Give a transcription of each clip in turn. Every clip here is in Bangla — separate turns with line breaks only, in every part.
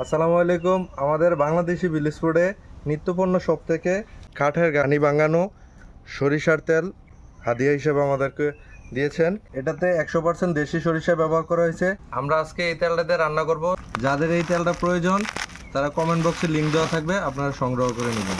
আসসালামু আলাইকুম। আমাদের বাংলাদেশি বিলিসপুরে নিত্যপণ্য শপ থেকে কাঠের গানি বাঙানো সরিষার তেল হাদিয়া হিসেবে আমাদেরকে দিয়েছেন। এটাতে একশো পার্সেন্ট দেশি সরিষা ব্যবহার করা হয়েছে। আমরা আজকে এই তেলটাতে রান্না করব। যাদের এই তেলটা প্রয়োজন, তারা কমেন্ট বক্সে লিঙ্ক দেওয়া থাকবে, আপনারা সংগ্রহ করে নেবেন।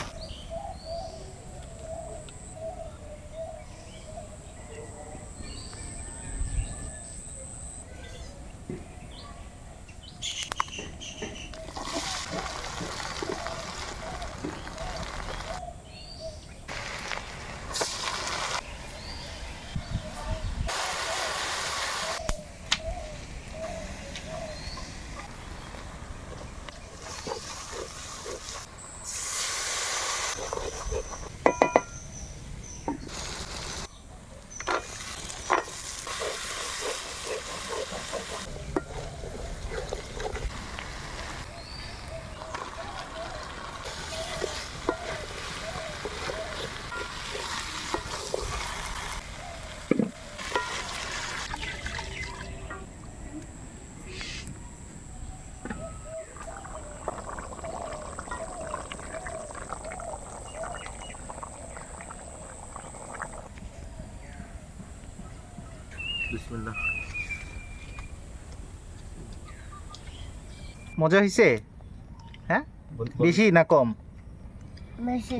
বিসমিল্লাহ।
মজা হয়েছে হ্যাঁ? বেশি না কম?
বেশি।